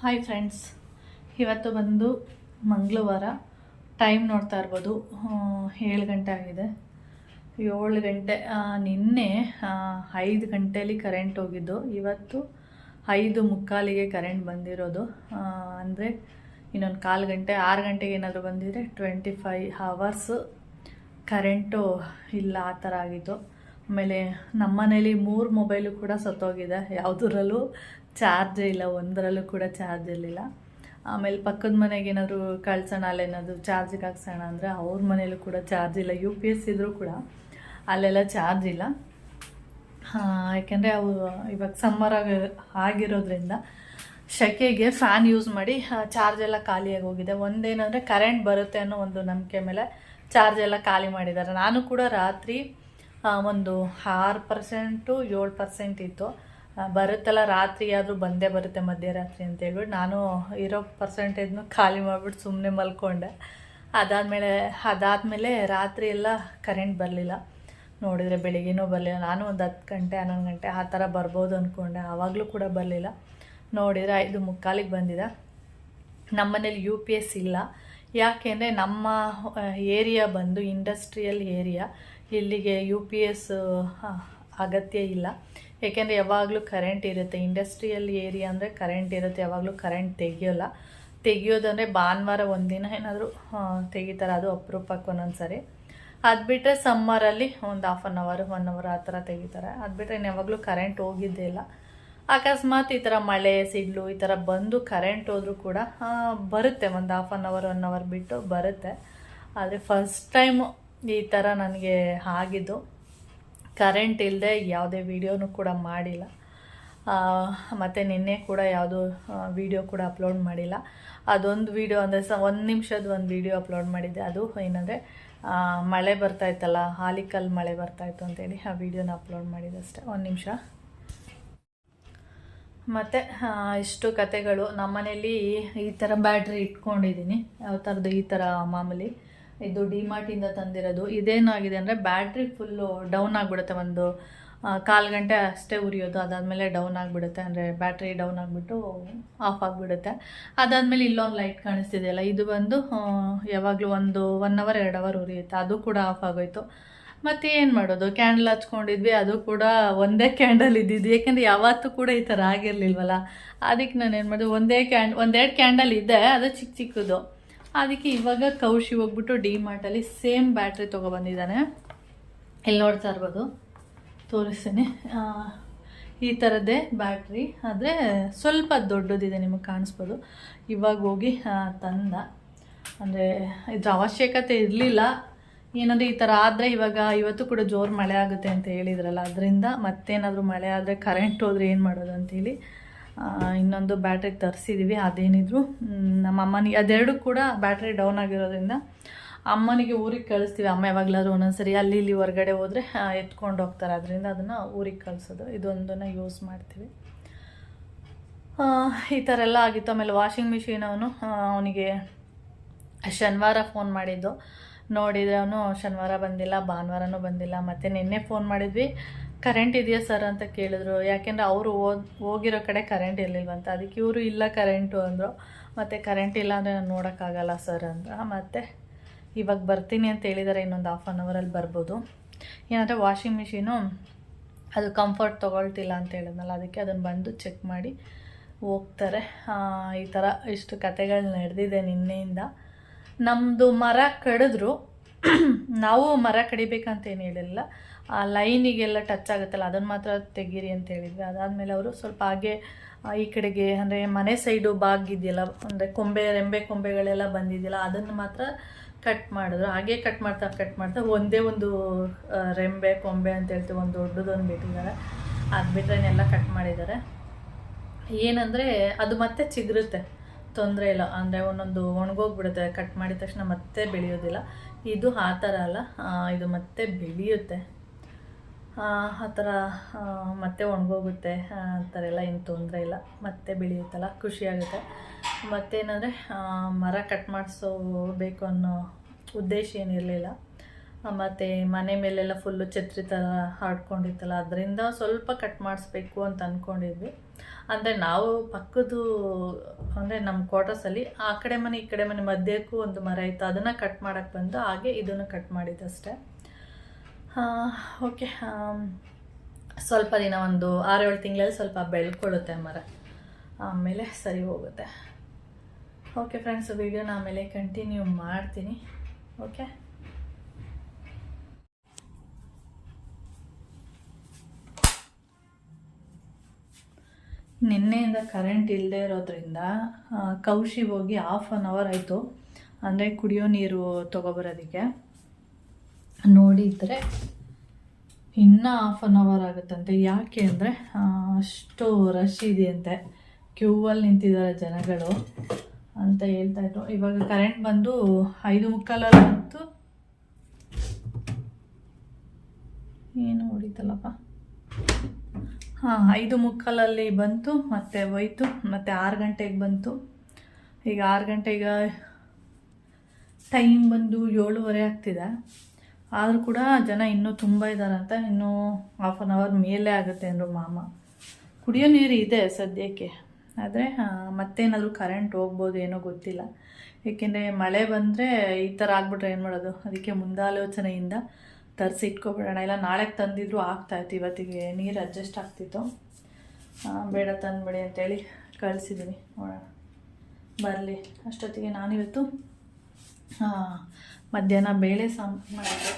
Hi friends ಇವತ್ತು ಬಂದು ಮಂಗಳವಾರ. ಟೈಮ್ ನೋಡ್ತಾ ಇರ್ಬೋದು. ಏಳು ಗಂಟೆ ಆಗಿದೆ. ಏಳು ಗಂಟೆ ನಿನ್ನೆ ಐದು ಗಂಟೇಲಿ ಕರೆಂಟ್ ಹೋಗಿದ್ದು. ಇವತ್ತು ಐದು ಮುಕ್ಕಾಲಿಗೆ ಕರೆಂಟ್ ಬಂದಿರೋದು. ಅಂದರೆ ಇನ್ನೊಂದು ಕಾಲು ಗಂಟೆ, ಆರು ಗಂಟೆಗೆ ಏನಾದರೂ ಬಂದಿದ್ರೆ ಟ್ವೆಂಟಿ ಫೈ ಹವರ್ಸು ಕರೆಂಟು ಇಲ್ಲ ಆ ಥರ ಆಗಿತ್ತು. ಆಮೇಲೆ ನಮ್ಮನೇಲಿ ಮೂರು ಮೊಬೈಲು ಕೂಡ ಸತ್ತೋಗಿದೆ. ಯಾವುದರಲ್ಲೂ ಚಾರ್ಜ್ ಇಲ್ಲ, ಒಂದರಲ್ಲೂ ಕೂಡ ಚಾರ್ಜ್ ಇರಲಿಲ್ಲ. ಆಮೇಲೆ ಪಕ್ಕದ ಮನೆಗೆ ಏನಾದರೂ ಕಳ್ಸೋಣ ಅಲ್ಲೇನಾದರೂ ಚಾರ್ಜಿಗೆ ಹಾಕ್ಸೋಣ ಅಂದರೆ ಅವ್ರ ಮನೇಲೂ ಕೂಡ ಚಾರ್ಜ್ ಇಲ್ಲ. ಯು ಪಿ ಎಸ್ ಇದ್ದರೂ ಕೂಡ ಅಲ್ಲೆಲ್ಲ ಚಾರ್ಜ್ ಇಲ್ಲ. ಯಾಕೆಂದರೆ ಅವು ಇವಾಗ ಸಮ್ಮರ್ ಆಗಿ, ಆಗಿರೋದ್ರಿಂದ ಶೆಕೆಗೆ ಫ್ಯಾನ್ ಯೂಸ್ ಮಾಡಿ ಚಾರ್ಜ್ ಎಲ್ಲ ಖಾಲಿಯಾಗಿ ಹೋಗಿದೆ. ಒಂದೇನಂದರೆ ಕರೆಂಟ್ ಬರುತ್ತೆ ಅನ್ನೋ ಒಂದು ನಂಬಿಕೆ ಮೇಲೆ ಚಾರ್ಜ್ ಎಲ್ಲ ಖಾಲಿ ಮಾಡಿದ್ದಾರೆ. ನಾನು ಕೂಡ ರಾತ್ರಿ ಒಂದು ಆರು ಪರ್ಸೆಂಟು ಏಳು ಪರ್ಸೆಂಟ್ ಇತ್ತು. ಬರುತ್ತಲ್ಲ, ರಾತ್ರಿ ಆದರೂ ಬಂದೇ ಬರುತ್ತೆ, ಮಧ್ಯರಾತ್ರಿ ಅಂತ ಹೇಳ್ಬಿಟ್ಟು ನಾನು ಇರೋ ಪರ್ಸೆಂಟೇಜ್ನು ಖಾಲಿ ಮಾಡಿಬಿಟ್ಟು ಸುಮ್ಮನೆ ಮಲ್ಕೊಂಡೆ. ಅದಾದಮೇಲೆ ಅದಾದಮೇಲೆ ರಾತ್ರಿ ಎಲ್ಲ ಕರೆಂಟ್ ಬರಲಿಲ್ಲ. ನೋಡಿದರೆ ಬೆಳಿಗ್ಗೆನೂ ಬರಲಿಲ್ಲ. ನಾನು ಒಂದು ಹತ್ತು ಗಂಟೆ, ಹನ್ನೊಂದು ಗಂಟೆ ಆ ಥರ ಬರ್ಬೋದು ಅಂದ್ಕೊಂಡೆ ಆವಾಗಲೂ ಕೂಡ ಬರಲಿಲ್ಲ. ನೋಡಿದರೆ ಐದು ಮುಕ್ಕಾಲಿಗೆ ಬಂದಿದೆ. ನಮ್ಮನೇಲಿ ಯು ಪಿ ಎಸ್ ಇಲ್ಲ. ಯಾಕೆಂದರೆ ನಮ್ಮ ಏರಿಯಾ ಬಂದು ಇಂಡಸ್ಟ್ರಿಯಲ್ ಏರಿಯಾ ಇಲ್ಲಿಗೆ ಯು ಪಿ ಎಸ್ ಅಗತ್ಯ ಇಲ್ಲ. ಏಕೆಂದರೆ ಯಾವಾಗಲೂ ಕರೆಂಟ್ ಇರುತ್ತೆ. ಇಂಡಸ್ಟ್ರಿಯಲ್ ಏರಿಯಾ ಅಂದರೆ ಕರೆಂಟ್ ಇರುತ್ತೆ. ಯಾವಾಗಲೂ ಕರೆಂಟ್ ತೆಗಿಯೋಲ್ಲ. ತೆಗಿಯೋದಂದರೆ ಭಾನುವಾರ ಒಂದಿನ ಏನಾದರೂ ತೆಗಿತಾರೆ. ಅದು ಅಪರೂಪಕ್ಕೆ ಒಂದೊಂದು ಸರಿ. ಅದು ಬಿಟ್ಟರೆ ಸಮ್ಮರಲ್ಲಿ ಒಂದು half an hour one hour ಆ ಥರ ತೆಗಿತಾರೆ. ಅದು ಬಿಟ್ಟರೆ ಯಾವಾಗಲೂ ಕರೆಂಟ್ ಹೋಗಿದ್ದೇ ಇಲ್ಲ. ಅಕಸ್ಮಾತ್ ಈ ಥರ ಮಳೆ, ಸಿಡ್ಲು ಈ ಥರ ಬಂದು ಕರೆಂಟ್ ಹೋದರೂ ಕೂಡ ಬರುತ್ತೆ. ಒಂದು half an hour one hour ಬಿಟ್ಟು ಬರುತ್ತೆ. ಆದರೆ ಫಸ್ಟ್ ಟೈಮು ಈ ಥರ ನನಗೆ ಆಗಿದ್ದು. ಕರೆಂಟ್ ಇಲ್ಲದೆ ಯಾವುದೇ ವಿಡಿಯೋನೂ ಕೂಡ ಮಾಡಿಲ್ಲ. ಮತ್ತು ನಿನ್ನೆ ಕೂಡ ಯಾವುದೂ ವಿಡಿಯೋ ಕೂಡ ಅಪ್ಲೋಡ್ ಮಾಡಿಲ್ಲ. ಅದೊಂದು ವಿಡಿಯೋ ಅಂದರೆ ಸ, ಒಂದು ನಿಮಿಷದ ಒಂದು ವಿಡಿಯೋ ಅಪ್ಲೋಡ್ ಮಾಡಿದ್ದೆ. ಅದು ಏನಂದರೆ ಮಳೆ ಬರ್ತಾಯಿತ್ತಲ್ಲ ಹಾಲಿಕಲ್ ಮಳೆ ಬರ್ತಾಯಿತ್ತು ಅಂತೇಳಿ ಆ ವೀಡಿಯೋನ ಅಪ್ಲೋಡ್ ಮಾಡಿದ್ದೆ ಅಷ್ಟೇ. ಒಂದು ನಿಮಿಷ. ಮತ್ತು ಇಷ್ಟು ಕತೆಗಳು. ನಮ್ಮನೇಲಿ ಈ ಥರ ಬ್ಯಾಟ್ರಿ ಇಟ್ಕೊಂಡಿದ್ದೀನಿ. ಯಾವ ಥರದ್ದು ಈ ಥರ ಮಾಮೂಲಿ. ಇದು ಡಿಮಾರ್ಟಿಂದ ತಂದಿರೋದು. ಇದೇನಾಗಿದೆ ಅಂದರೆ ಬ್ಯಾಟ್ರಿ ಫುಲ್ಲು ಡೌನ್ ಆಗಿಬಿಡುತ್ತೆ ಒಂದು ಕಾಲು ಗಂಟೆ ಅಷ್ಟೇ ಉರಿಯೋದು. ಅದಾದಮೇಲೆ ಡೌನ್ ಆಗಿಬಿಡುತ್ತೆ. ಅಂದರೆ ಬ್ಯಾಟ್ರಿ ಡೌನ್ ಆಗಿಬಿಟ್ಟು ಆಫ್ ಆಗಿಬಿಡುತ್ತೆ. ಅದಾದಮೇಲೆ ಇಲ್ಲೊಂದು ಲೈಟ್ ಕಾಣಿಸ್ತಿದೆಯಲ್ಲ, ಇದು ಬಂದು ಯಾವಾಗಲೂ ಒಂದು ಒನ್ ಅವರ್ ಎರಡು ಅವರ್ ಉರಿಯುತ್ತೆ. ಅದು ಕೂಡ ಆಫ್ ಆಗೋಯ್ತು. ಮತ್ತು ಏನು ಮಾಡೋದು? ಕ್ಯಾಂಡಲ್ ಹಚ್ಕೊಂಡಿದ್ವಿ. ಅದು ಕೂಡ ಒಂದೇ ಕ್ಯಾಂಡಲ್ ಇದ್ದಿದ್ದು. ಏಕೆಂದರೆ ಯಾವತ್ತೂ ಕೂಡ ಈ ಥರ ಆಗಿರಲಿಲ್ವಲ್ಲ. ಅದಕ್ಕೆ ನಾನು ಏನು ಮಾಡಿದೆ? ಒಂದೇ ಕ್ಯಾಂಡ್ ಒಂದೆರಡು ಕ್ಯಾಂಡಲ್ ಇದೆ. ಅದು ಚಿಕ್ಕ ಚಿಕ್ಕದು. ಅದಕ್ಕೆ ಇವಾಗ ಕೌಶಿ ಹೋಗ್ಬಿಟ್ಟು ಡಿ ಮಾರ್ಟಲ್ಲಿ ಸೇಮ್ ಬ್ಯಾಟ್ರಿ ತೊಗೊಬಂದಿದ್ದಾನೆ ಇಲ್ಲಿ ನೋಡ್ತಾ ಇರ್ಬೋದು? ತೋರಿಸ್ತೀನಿ. ಈ ಥರದ್ದೇ ಬ್ಯಾಟ್ರಿ. ಆದರೆ ಸ್ವಲ್ಪ ದೊಡ್ಡದಿದೆ ನಿಮಗೆ ಕಾಣಿಸ್ಬೋದು. ಇವಾಗ ಹೋಗಿ ತಂದ. ಅಂದರೆ ಇದ್ರ ಅವಶ್ಯಕತೆ ಇರಲಿಲ್ಲ. ಏನಂದರೆ ಈ ಥರ ಆದರೆ ಇವಾಗ ಇವತ್ತು ಕೂಡ ಜೋರು ಮಳೆ ಆಗುತ್ತೆ ಅಂತ ಹೇಳಿದ್ರಲ್ಲ, ಅದರಿಂದ ಮತ್ತೇನಾದರೂ ಮಳೆ ಆದರೆ ಕರೆಂಟ್ ಹೋದರೆ ಏನು ಮಾಡೋದು ಅಂತೇಳಿ. ಇನ್ನೊಂದು ಬ್ಯಾಟ್ರಿ ತರಿಸಿದ್ದೀವಿ ಅದೇನಿದ್ರು. ನಮ್ಮ ಅಮ್ಮನಿಗೆ, ಅದೆರಡು ಕೂಡ ಬ್ಯಾಟ್ರಿ ಡೌನ್ ಆಗಿರೋದ್ರಿಂದ ಅಮ್ಮನಿಗೆ ಊರಿಗೆ ಕಳಿಸ್ತೀವಿ. ಅಮ್ಮ ಯಾವಾಗಲಾದ್ರೂ ಒಂದೊಂದ್ಸರಿ ಅಲ್ಲಿ ಇಲ್ಲಿ ಹೊರಗಡೆ ಹೋದರೆ ಎತ್ಕೊಂಡು ಹೋಗ್ತಾರೆ. ಅದರಿಂದ ಅದನ್ನು ಊರಿಗೆ ಕಳಿಸೋದು. ಇದೊಂದನ್ನು ಯೂಸ್ ಮಾಡ್ತೀವಿ. ಈ ಥರ ಎಲ್ಲ ಆಗಿತ್ತು. ಆಮೇಲೆ ವಾಷಿಂಗ್ ಮಿಷಿನ್ ಅವನು ಅವನಿಗೆ ಶನಿವಾರ ಫೋನ್ ಮಾಡಿದ್ದು. ನೋಡಿದರೆ ಅವನು ಶನಿವಾರ ಬಂದಿಲ್ಲ, ಭಾನುವಾರನೂ ಬಂದಿಲ್ಲ. ಮತ್ತು ನಿನ್ನೆ ಫೋನ್ ಮಾಡಿದ್ವಿ. ಕರೆಂಟ್ ಇದೆಯಾ ಸರ್ ಅಂತ ಕೇಳಿದ್ರು. ಯಾಕೆಂದರೆ ಅವರು ಹೋಗಿರೋ ಕಡೆ ಕರೆಂಟ್ ಇರಲಿಲ್ವಂತ ಅದಕ್ಕೆ ಇವರು ಇಲ್ಲ ಕರೆಂಟು ಅಂದರು. ಮತ್ತು ಕರೆಂಟ್ ಇಲ್ಲ ಅಂದರೆ ನಾನು ನೋಡೋಕ್ಕಾಗಲ್ಲ ಸರ್ ಅಂತ ಮತ್ತು ಇವಾಗ ಬರ್ತೀನಿ ಅಂತ ಹೇಳಿದ್ದಾರೆ ಇನ್ನೊಂದು ಹಾಫ್ ಆನ್ ಅವರಲ್ಲಿ ಬರ್ಬೋದು. ಏನಂದರೆ ವಾಷಿಂಗ್ ಮಿಷಿನು ಅದು ಕಂಫರ್ಟ್ ತೊಗೊಳ್ತಿಲ್ಲ ಅಂತ ಹೇಳಿದ್ನಲ್ಲ, ಅದಕ್ಕೆ ಅದನ್ನು ಬಂದು ಚೆಕ್ ಮಾಡಿ ಹೋಗ್ತಾರೆ. ಈ ಥರ ಇಷ್ಟು ಕತೆಗಳು ನಡೆದಿದೆ ನಿನ್ನೆಯಿಂದ. ನಮ್ಮದು ಮರ ಕಡಿದ್ರು. ನಾವು ಮರ ಕಡಿಬೇಕಂತೇನು ಹೇಳಿಲ್ಲ. ಆ ಲೈನಿಗೆಲ್ಲ ಟಚ್ ಆಗುತ್ತಲ್ಲ, ಅದನ್ನು ಮಾತ್ರ ತೆಗೀರಿ ಅಂತ ಹೇಳಿದ್ವಿ. ಅದಾದಮೇಲೆ ಅವರು ಸ್ವಲ್ಪ ಹಾಗೆ ಈ ಕಡೆಗೆ ಅಂದರೆ ಮನೆ ಸೈಡು ಬಾಗಿದೆಯಲ್ಲ ಅಂದರೆ ಕೊಂಬೆ, ರೆಂಬೆ ಕೊಂಬೆಗಳೆಲ್ಲ ಬಂದಿದೆಯಲ್ಲ, ಅದನ್ನು ಮಾತ್ರ ಕಟ್ ಮಾಡಿದ್ರು. ಹಾಗೆ ಕಟ್ ಮಾಡ್ತಾ ಕಟ್ ಮಾಡ್ತಾ ಒಂದೇ ಒಂದು ರೆಂಬೆ ಕೊಂಬೆ ಅಂತ ಹೇಳ್ತೀವಿ, ಒಂದು ದೊಡ್ಡದೊಂದು ಬಿಟ್ಟಿದ್ದಾರೆ. ಅದು ಬಿಟ್ಟರೆನೆಲ್ಲ ಕಟ್ ಮಾಡಿದ್ದಾರೆ. ಏನಂದರೆ ಅದು ಮತ್ತೆ ಚಿಗುರುತ್ತೆ. ತೊಂದರೆ ಇಲ್ಲ. ಅಂದರೆ ಒಂದೊಂದು ಒಣಗೋಗ್ಬಿಡುತ್ತೆ. ಕಟ್ ಮಾಡಿದ ತಕ್ಷಣ ಮತ್ತೆ ಬೆಳೆಯೋದಿಲ್ಲ. ಇದು ಆ ಥರ ಅಲ್ಲ. ಇದು ಮತ್ತೆ ಬೆಳೆಯುತ್ತೆ. ಆ ಥರ ಮತ್ತೆ ಒಣಗೋಗುತ್ತೆ. ಆ ಥರ ಎಲ್ಲ ಏನು ತೊಂದರೆ ಇಲ್ಲ. ಮತ್ತೆ ಬೆಳೆಯುತ್ತಲ್ಲ. ಖುಷಿಯಾಗುತ್ತೆ ಮತ್ತೇನಂದರೆ ಮರ ಕಟ್ ಮಾಡಿಸೋಬೇಕು ಅನ್ನೋ ಉದ್ದೇಶ ಏನಿರಲಿಲ್ಲ. ಮತ್ತು ಮನೆ ಮೇಲೆಲ್ಲ ಫುಲ್ಲು ಛತ್ರಿ ಥರ ಹಾಡ್ಕೊಂಡಿತ್ತಲ್ಲ, ಅದರಿಂದ ಸ್ವಲ್ಪ ಕಟ್ ಮಾಡಿಸ್ಬೇಕು ಅಂತ ಅಂದ್ಕೊಂಡಿದ್ವಿ ಅಂದರೆ ನಾವು ಪಕ್ಕದ್ದು, ಅಂದರೆ ನಮ್ಮ ಕ್ವಾರ್ಟರ್ಸಲ್ಲಿ ಆ ಕಡೆ ಮನೆ, ಈ ಕಡೆ ಮನೆ ಮಧ್ಯಕ್ಕೂ ಒಂದು ಮರ ಇತ್ತು, ಅದನ್ನು ಕಟ್ ಮಾಡೋಕ್ಕೆ ಬಂದು ಹಾಗೆ ಇದನ್ನು ಕಟ್ ಮಾಡಿದ್ದಷ್ಟೇ. ಓಕೆ ಸ್ವಲ್ಪ ದಿನ ಒಂದು ಆರೇಳು ತಿಂಗಳಲ್ಲಿ ಸ್ವಲ್ಪ ಬೆಳ್ಕೊಳ್ಳುತ್ತೆ ಮರ. ಆಮೇಲೆ ಸರಿ ಹೋಗುತ್ತೆ. ಓಕೆ ಫ್ರೆಂಡ್ಸ್ ವಿಡಿಯೋನ ಆಮೇಲೆ ಕಂಟಿನ್ಯೂ ಮಾಡ್ತೀನಿ. ಓಕೆ ನಿನ್ನೆಯಿಂದ ಕರೆಂಟ್ ಇಲ್ಲದೆ ಇರೋದ್ರಿಂದ ಕೌಶಿ ಹೋಗಿ ಹಾಫ್ ಆನ್ ಅವರ್ ಆಯಿತು. ಅಂದರೆ ಕುಡಿಯೋ ನೀರು ತೊಗೊಬರೋದಕ್ಕೆ. ನೋಡಿದರೆ ಇನ್ನೂ ಹಾಫ್ ಆನ್ ಅವರ್ ಆಗುತ್ತಂತೆ. ಯಾಕೆ ಅಂದರೆ ಅಷ್ಟು ರಶ್ ಇದೆಯಂತೆ. ಕ್ಯೂವಲ್ಲಿ ನಿಂತಿದ್ದಾರೆ ಜನಗಳು ಅಂತ ಹೇಳ್ತಾ ಇದ್ರು. ಇವಾಗ ಕರೆಂಟ್ ಬಂದು ಐದು ಮುಕ್ಕಾಲಲ್ಲಿ ಬಂತು. ಏನು ಹೊಡಿತಲ್ಲಪ್ಪ. ಹಾಂ, ಐದು ಮುಕ್ಕಾಲಲ್ಲಿ ಬಂತು, ಮತ್ತೆ ಹೋಯ್ತು, ಮತ್ತು ಆರು ಗಂಟೆಗೆ ಬಂತು. ಈಗ ಆರು ಗಂಟೆಗೆ ಟೈಮ್ ಬಂದು ಏಳುವರೆ ಆಗ್ತಿದೆ. ಆದರೂ ಕೂಡ ಜನ ಇನ್ನೂ ತುಂಬ ಇದ್ದಾರಂತ ಇನ್ನೂ ಹಾಫ್ ಆನ್ ಅವರ್ ಮೇಲೆ ಆಗುತ್ತೆ ಅಂದರು ಮಾಮ. ಕುಡಿಯೋ ನೀರು ಇದೆ ಸದ್ಯಕ್ಕೆ. ಆದರೆ ಮತ್ತೇನಾದರೂ ಕರೆಂಟ್ ಹೋಗ್ಬೋದು ಏನೋ ಗೊತ್ತಿಲ್ಲ. ಏಕೆಂದರೆ ಮಳೆ ಬಂದರೆ ಈ ಥರ ಆಗ್ಬಿಟ್ರೆ ಏನು ಮಾಡೋದು? ಅದಕ್ಕೆ ಮುಂದಾಲೋಚನೆಯಿಂದ ತರಿಸಿ ಇಟ್ಕೊಬಿಡೋಣ. ಇಲ್ಲ ನಾಳೆ ತಂದಿದ್ರು ಆಗ್ತಾಯಿತ್ತು ಇವತ್ತಿಗೆ ನೀರು ಅಡ್ಜಸ್ಟ್ ಆಗ್ತಿತ್ತು. ಬೇಡ ತಂದುಬಿಡಿ ಅಂತೇಳಿ ಕಳಿಸಿದ್ದೀನಿ ನೋಡೋಣ. ಬರಲಿ. ಅಷ್ಟೊತ್ತಿಗೆ ನಾನಿವತ್ತು ಮಧ್ಯಾಹ್ನ ಬೇಳೆ ಸಾಂಬಾರು ಮಾಡಿದೆ.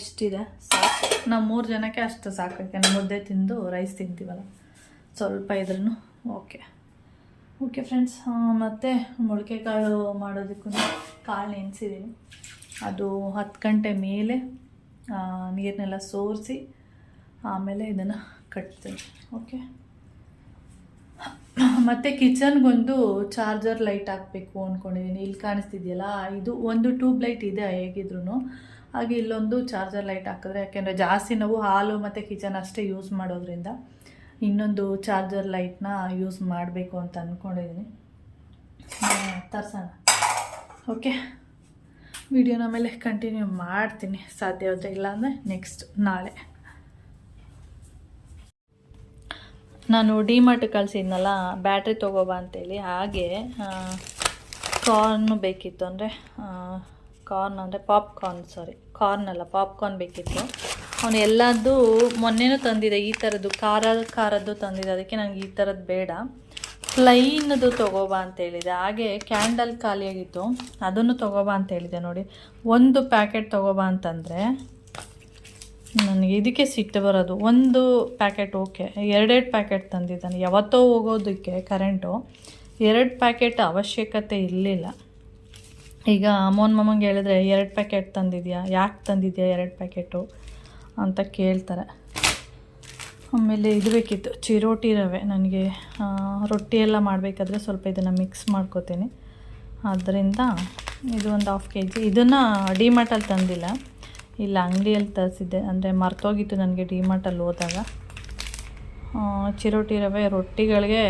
ಇಷ್ಟಿದೆ. ಸಾಕು. ನಾವು ಮೂರು ಜನಕ್ಕೆ ಅಷ್ಟು ಸಾಕಕ್ಕೆ ಮುದ್ದೆ ತಿಂದು ರೈಸ್ ತಿಂತೀವಲ್ಲ. ಸ್ವಲ್ಪ ಇದ್ರೂ ಓಕೆ. ಓಕೆ ಫ್ರೆಂಡ್ಸ್ ಮತ್ತು ಮೊಳಕೆ ಕಾಳು ಮಾಡೋದಕ್ಕೂ ಕಾಳು ನೆನೆಸಿದ್ದೀನಿ ಅದು ಹತ್ತು ಗಂಟೆ ಮೇಲೆ ನೀರನ್ನೆಲ್ಲ ಸೋರಿಸಿ ಆಮೇಲೆ ಇದನ್ನು ಕಟ್ತೀನಿ, ಓಕೆ? ಮತ್ತು ಕಿಚನ್ಗೊಂದು ಚಾರ್ಜರ್ ಲೈಟ್ ಹಾಕಬೇಕು ಅಂದ್ಕೊಂಡಿದ್ದೀನಿ ಇಲ್ಲಿ ಕಾಣಿಸ್ತಿದೆಯಲ್ಲ, ಇದು ಒಂದು ಟ್ಯೂಬ್ ಲೈಟ್ ಇದೆ ಹೇಗಿದ್ರು ಹಾಗೆ ಇಲ್ಲೊಂದು ಚಾರ್ಜರ್ ಲೈಟ್ ಹಾಕಿದ್ರೆ, ಯಾಕೆಂದರೆ ಜಾಸ್ತಿ ನಾವು ಹಾಲು ಮತ್ತು ಕಿಚನ್ ಅಷ್ಟೇ ಯೂಸ್ ಮಾಡೋದ್ರಿಂದ ಇನ್ನೊಂದು ಚಾರ್ಜರ್ ಲೈಟ್ನ ಯೂಸ್ ಮಾಡಬೇಕು ಅಂತ ಅಂದ್ಕೊಂಡಿದ್ದೀನಿ ತರ್ಸೋಣ. ಓಕೆ? ವಿಡಿಯೋನ ಮೇಲೆ ಕಂಟಿನ್ಯೂ ಮಾಡ್ತೀನಿ. ಸಾಧ್ಯ ಆದರೆ ಇಲ್ಲಾಂದರೆ ನೆಕ್ಸ್ಟ್ ನಾಳೆ. ನಾನು ಡಿಮಾರ್ಟ್ ಕಳಿಸಿದ್ನಲ್ಲ ಬ್ಯಾಟ್ರಿ ತೊಗೋಬಾ ಅಂತೇಳಿ. ಹಾಗೆ ಕಾರ್ನು ಬೇಕಿತ್ತು ಅಂದರೆ ಕಾರ್ನ್ ಅಂದರೆ ಪಾಪ್ಕಾರ್ನ್ ಸಾರಿ ಕಾರ್ನ್ ಅಲ್ಲ ಪಾಪ್ಕಾರ್ನ್ ಬೇಕಿತ್ತು. ಅವನು ಎಲ್ಲದೂ ಮೊನ್ನೆನೂ ತಂದಿದೆ, ಈ ಥರದ್ದು ಖಾರ, ಖಾರದ್ದು ತಂದಿದೆ. ಅದಕ್ಕೆ ನನಗೆ ಈ ಥರದ್ದು ಬೇಡ. ಪ್ಲೈನದು ತೊಗೋಬಾ ಅಂತ ಹೇಳಿದೆ ಹಾಗೆ ಕ್ಯಾಂಡಲ್ ಖಾಲಿಯಾಗಿತ್ತು. ಅದನ್ನು ತೊಗೋಬಾ ಅಂತ ಹೇಳಿದೆ ನೋಡಿ. ಒಂದು ಪ್ಯಾಕೆಟ್ ತೊಗೋಬಾ ಅಂತಂದರೆ ನನಗೆ ಇದಕ್ಕೆ ಸಿಟ್ಟು ಬರೋದು. ಒಂದು ಪ್ಯಾಕೆಟ್ ಓಕೆ. ಎರಡೆರಡು ಪ್ಯಾಕೆಟ್ ತಂದಿದ್ದಾನೆ. ಯಾವತ್ತೋ ಹೋಗೋದಕ್ಕೆ ಕರೆಂಟು. ಎರಡು ಪ್ಯಾಕೆಟ್ ಅವಶ್ಯಕತೆ ಇರಲಿಲ್ಲ. ಈಗ ಅಮ್ಮನ ಮಮ್ಮಂಗೆ ಹೇಳಿದ್ರೆ, ಎರಡು ಪ್ಯಾಕೆಟ್ ತಂದಿದ್ಯಾ? ಯಾಕೆ ತಂದಿದೆಯಾ ಎರಡು ಪ್ಯಾಕೆಟು? ಅಂತ ಕೇಳ್ತಾರೆ. ಆಮೇಲೆ ಇದು ಬೇಕಿತ್ತು, ಚಿರೋಟಿ ರವೆ. ನನಗೆ ರೊಟ್ಟಿ ಎಲ್ಲ ಮಾಡಬೇಕಾದ್ರೆ ಸ್ವಲ್ಪ ಇದನ್ನು ಮಿಕ್ಸ್ ಮಾಡ್ಕೋತೀನಿ. ಆದ್ದರಿಂದ ಇದು ಒಂದು ಹಾಫ್ ಕೆ ಜಿ ಇದನ್ನು ಡಿಮಾರ್ಟಲ್ಲಿ ತಂದಿಲ್ಲ. ಇಲ್ಲ, ಅಂಗಡಿಯಲ್ಲಿ ತರಿಸಿದ್ದೆ. ಅಂದರೆ ಮರ್ತೋಗಿತ್ತು ನನಗೆ ಡಿಮಾರ್ಟಲ್ಲಿ ಹೋದಾಗ. ಚಿರೋಟಿ ರವೆ ರೊಟ್ಟಿಗಳಿಗೆ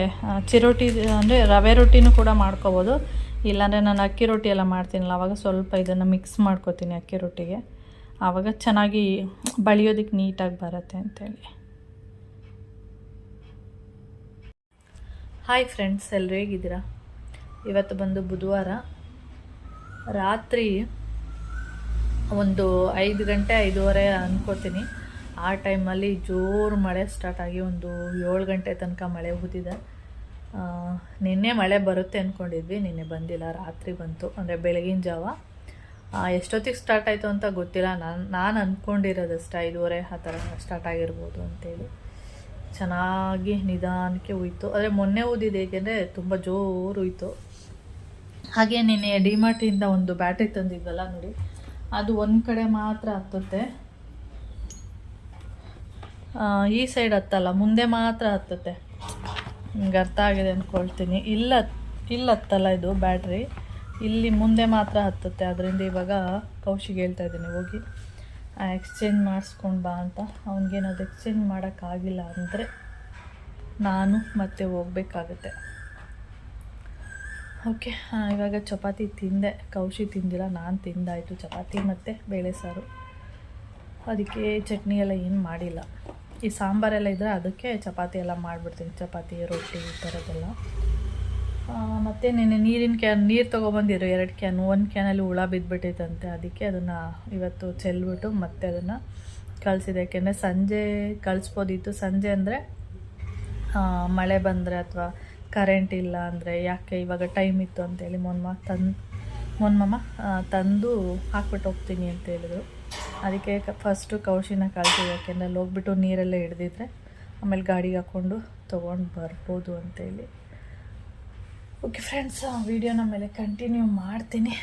ಚಿರೋಟಿ, ಅಂದರೆ ರವೆ ರೊಟ್ಟಿನೂ ಕೂಡ ಮಾಡ್ಕೋಬೋದು. ಇಲ್ಲಾಂದರೆ ನಾನು ಅಕ್ಕಿ ರೊಟ್ಟಿ ಎಲ್ಲ ಮಾಡ್ತೀನಲ್ಲ ಆವಾಗ ಸ್ವಲ್ಪ ಇದನ್ನು ಮಿಕ್ಸ್ ಮಾಡ್ಕೋತೀನಿ ಅಕ್ಕಿ ರೊಟ್ಟಿಗೆ. ಆವಾಗ ಚೆನ್ನಾಗಿ ಬಳಿಯೋದಕ್ಕೆ ನೀಟಾಗಿ ಬರುತ್ತೆ ಅಂತೇಳಿ. ಹಾಯ್ ಫ್ರೆಂಡ್ಸ್ ಎಲ್ಲರೂ ಹೇಗಿದ್ದೀರಾ? ಇವತ್ತು ಬಂದು ಬುಧವಾರ. ರಾತ್ರಿ ಒಂದು ಐದು ಗಂಟೆ ಐದೂವರೆ ಅಂದ್ಕೋತೀನಿ ಆ ಟೈಮಲ್ಲಿ ಜೋರು ಮಳೆ ಸ್ಟಾರ್ಟ್ ಆಗಿ ಒಂದು ಏಳು ಗಂಟೆ ತನಕ ಮಳೆ ಹುದಿದೆ. ಆ, ನಿನ್ನೆ ಮಳೆ ಬರುತ್ತೆ ಅಂದ್ಕೊಂಡಿದ್ವಿ ನಿನ್ನೆ ಬಂದಿಲ್ಲ ರಾತ್ರಿ ಬಂತು ಅಂದರೆ ಬೆಳಗಿನ ಜಾವ. ಎಷ್ಟೊತ್ತಿಗೆ ಸ್ಟಾರ್ಟ್ ಆಯಿತು ಅಂತ ಗೊತ್ತಿಲ್ಲ ನಾನು ನಾನು ಅಂದ್ಕೊಂಡಿರೋದಷ್ಟೇ ಐದೂವರೆ ಆ ಥರ ಸ್ಟಾರ್ಟ್ ಆಗಿರ್ಬೋದು ಅಂತೇಳಿ. ಚೆನ್ನಾಗಿ ನಿಧಾನಕ್ಕೆ ಹೋಯ್ತು ಆದರೆ ಮೊನ್ನೆ ಓದಿದ್ದು ಏಕೆಂದರೆ ತುಂಬ ಜೋರು ಹೋಯ್ತು ಹಾಗೆ ನಿನ್ನೆ ಡಿಮಾರ್ಟಿಂದ ಒಂದು ಬ್ಯಾಟ್ರಿ ತಂದಿದ್ದಲ್ಲ ನೋಡಿ, ಅದು ಒಂದು ಕಡೆ ಮಾತ್ರ ಹತ್ತುತ್ತೆ. ಈ ಸೈಡ್ ಹತ್ತಲ್ಲ, ಮುಂದೆ ಮಾತ್ರ ಹತ್ತುತ್ತೆ. ನಿಮ್ಗೆ ಅರ್ಥ ಆಗಿದೆ ಅಂದ್ಕೊಳ್ತೀನಿ ಇಲ್ಲ ಇಲ್ಲ ಹತ್ತಲ್ಲ ಇದು ಬ್ಯಾಟ್ರಿ. ಇಲ್ಲಿ ಮುಂದೆ ಮಾತ್ರ ಹತ್ತುತ್ತೆ. ಅದರಿಂದ ಇವಾಗ ಕೌಶಿಗೆ ಹೇಳ್ತಾ ಇದ್ದೀನಿ, ಹೋಗಿ. ಎಕ್ಸ್ಚೇಂಜ್ ಮಾಡಿಸ್ಕೊಂಡು ಬಾ ಅಂತ. ಅವ್ನಿಗೇನದು ಎಕ್ಸ್ಚೇಂಜ್ ಮಾಡೋಕ್ಕಾಗಿಲ್ಲ ಅಂದರೆ ನಾನು ಮತ್ತೆ ಹೋಗ್ಬೇಕಾಗುತ್ತೆ. ಓಕೆ ಇವಾಗ ಚಪಾತಿ ತಿಂದೆ. ಕೌಶಿ ತಿಂದಿಲ್ಲ, ನಾನು ತಿಂದಾಯಿತು. ಚಪಾತಿ ಮತ್ತು ಬೇಳೆ ಸಾರು. ಅದಕ್ಕೆ ಚಟ್ನಿ ಎಲ್ಲ ಏನು ಮಾಡಿಲ್ಲ. ಈ ಸಾಂಬಾರೆಲ್ಲ ಇದ್ದರೆ ಅದಕ್ಕೆ ಚಪಾತಿ ಎಲ್ಲ ಮಾಡಿಬಿಡ್ತೀನಿ. ಚಪಾತಿ, ರೊಟ್ಟಿ ಈ ಥರದ್ದೆಲ್ಲ ಮತ್ತು ನಿನ್ನೆ ನೀರಿನ ಕ್ಯಾನ್ ನೀರು ತೊಗೊಬಂದಿರು ಎರಡು ಕ್ಯಾನ್ ಒಂದು ಕ್ಯಾನಲ್ಲಿ ಹುಳ ಬಿದ್ದುಬಿಟ್ಟೈತಂತೆ ಅದಕ್ಕೆ ಅದನ್ನು ಇವತ್ತು ಚೆಲ್ಬಿಟ್ಟು ಮತ್ತೆ ಅದನ್ನು ಕಳಿಸಿದೆ. ಯಾಕೆಂದರೆ ಸಂಜೆ ಕಳಿಸ್ಬೋದಿತ್ತು. ಸಂಜೆ ಅಂದರೆ ಮಳೆ ಬಂದರೆ ಅಥವಾ ಕರೆಂಟ್ ಇಲ್ಲ ಅಂದರೆ ಯಾಕೆ ಇವಾಗ ಟೈಮ್ ಇತ್ತು ಅಂತೇಳಿ ಮೊನ್ಮ ತಂದು, ಮೊನ್ಮಮ್ಮ ತಂದು ಹಾಕ್ಬಿಟ್ಟು ಹೋಗ್ತೀನಿ ಅಂತ ಹೇಳಿದರು. ಅದಕ್ಕೆ ಫಸ್ಟು ಕೌಶಿನ ಕಳಿಸಿದೆ. ಯಾಕೆಂದರೆ ಅಲ್ಲಿ ಹೋಗ್ಬಿಟ್ಟು ನೀರೆಲ್ಲ ಹಿಡ್ದಿದ್ರೆ ಆಮೇಲೆ ಗಾಡಿಗೆ ಹಾಕ್ಕೊಂಡು ತೊಗೊಂಡು ಬರ್ಬೋದು ಅಂತೇಳಿ. ಓಕೆ ಫ್ರೆಂಡ್ಸ್ ವೀಡಿಯೋನ ಮೇಲೆ ಕಂಟಿನ್ಯೂ ಮಾಡ್ತೀನಿ.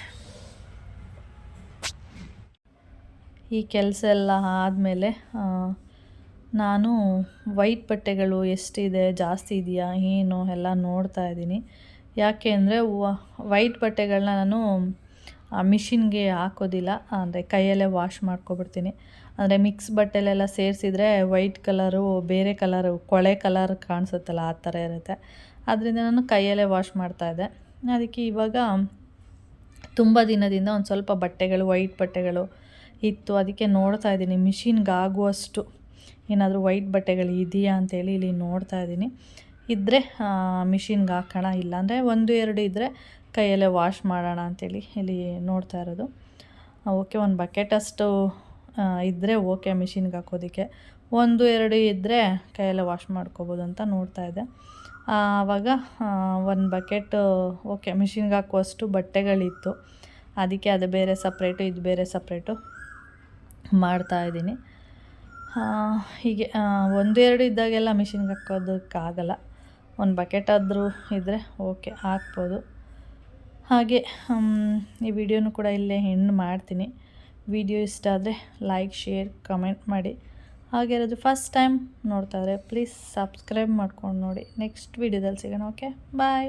ಈ ಕೆಲಸ ಎಲ್ಲ ಆದಮೇಲೆ ನಾನು ವೈಟ್ ಬಟ್ಟೆಗಳು ಎಷ್ಟಿದೆ, ಜಾಸ್ತಿ ಇದೆಯಾ, ಏನು ಎಲ್ಲ ನೋಡ್ತಾ ಇದ್ದೀನಿ. ಯಾಕೆ ಅಂದರೆ ವೈಟ್ ಬಟ್ಟೆಗಳನ್ನ ನಾನು ಮಿಷಿನ್ಗೆ ಹಾಕೋದಿಲ್ಲ. ಅಂದರೆ ಕೈಯಲ್ಲೇ ವಾಶ್ ಮಾಡ್ಕೊಬಿಡ್ತೀನಿ. ಅಂದರೆ ಮಿಕ್ಸ್ ಬಟ್ಟೆಲೆಲ್ಲ ಸೇರಿಸಿದ್ರೆ ವೈಟ್ ಕಲರು, ಬೇರೆ ಕಲರು, ಕೊಳೆ ಕಲರ್ ಕಾಣಿಸುತ್ತಲ್ಲ, ಆ ಥರ ಇರುತ್ತೆ. ಅದರಿಂದ ನಾನು ಕೈಯಲ್ಲೇ ವಾಶ್ ಮಾಡ್ತಾ ಇದ್ದೆ. ಅದಕ್ಕೆ ಇವಾಗ ತುಂಬ ದಿನದಿಂದ ಒಂದು ಸ್ವಲ್ಪ ಬಟ್ಟೆಗಳು ವೈಟ್ ಬಟ್ಟೆಗಳು ಇತ್ತು. ಅದಕ್ಕೆ ನೋಡ್ತಾ ಇದ್ದೀನಿ. ಮಿಷಿನ್ಗಾಗುವಷ್ಟು ಏನಾದರೂ ವೈಟ್ ಬಟ್ಟೆಗಳು ಇದೆಯಾ ಅಂತೇಳಿ ಇಲ್ಲಿ ನೋಡ್ತಾ ಇದ್ದೀನಿ. ಇದ್ದರೆ ಮಿಷಿನ್ಗೆ ಹಾಕೋಣ, ಇಲ್ಲಾಂದರೆ ಒಂದು, ಎರಡು ಇದ್ದರೆ ಕೈಯಲ್ಲೇ ವಾಶ್ ಮಾಡೋಣ ಅಂತೇಳಿ ಇಲ್ಲಿ ನೋಡ್ತಾ ಇರೋದು. ಓಕೆ ಒಂದು ಬಕೆಟ್ ಅಷ್ಟು ಇದ್ದರೆ ಓಕೆ ಮಿಷಿನ್ಗೆ ಹಾಕೋದಕ್ಕೆ. ಒಂದು, ಎರಡು ಇದ್ದರೆ ಕೈಯಲ್ಲೇ ವಾಶ್ ಮಾಡ್ಕೋಬೋದು ಅಂತ ನೋಡ್ತಾ ಇದ್ದೆ. ಆವಾಗ ಒಂದು ಬಕೆಟು ಓಕೆ ಮಿಷಿನ್ಗೆ ಹಾಕುವಷ್ಟು ಬಟ್ಟೆಗಳಿತ್ತು. ಅದಕ್ಕೆ ಅದು ಬೇರೆ ಸಪ್ರೇಟು ಇದು ಬೇರೆ ಸಪ್ರೇಟು ಮಾಡ್ತಾಯಿದ್ದೀನಿ ಹೀಗೆ ಒಂದು ಎರಡು ಇದ್ದಾಗೆಲ್ಲ ಮಿಷಿನ್ಗೆ ಹಾಕೋದಕ್ಕಾಗಲ್ಲ. ಒಂದು ಬಕೆಟ್ ಆದರೂ ಇದ್ದರೆ ಓಕೆ ಹಾಕ್ಬೋದು. ಹಾಗೆ ಈ ವಿಡಿಯೋನು ಕೂಡ ಇಲ್ಲೇ ಹೆಣ್ಣು ಮಾಡ್ತೀನಿ. ವಿಡಿಯೋ ಇಷ್ಟ ಆದರೆ ಲೈಕ್ ಶೇರ್ ಕಮೆಂಟ್ ಮಾಡಿ. ಹಾಗೆ ಇರೋದು ಫಸ್ಟ್ ಟೈಮ್ ನೋಡ್ತಾರೆ ಪ್ಲೀಸ್ ಸಬ್ಸ್ಕ್ರೈಬ್ ಮಾಡ್ಕೊಂಡು ನೋಡಿ. ನೆಕ್ಸ್ಟ್ ವೀಡಿಯೋದಲ್ಲಿ ಸಿಗೋಣ ಓಕೆ ಬಾಯ್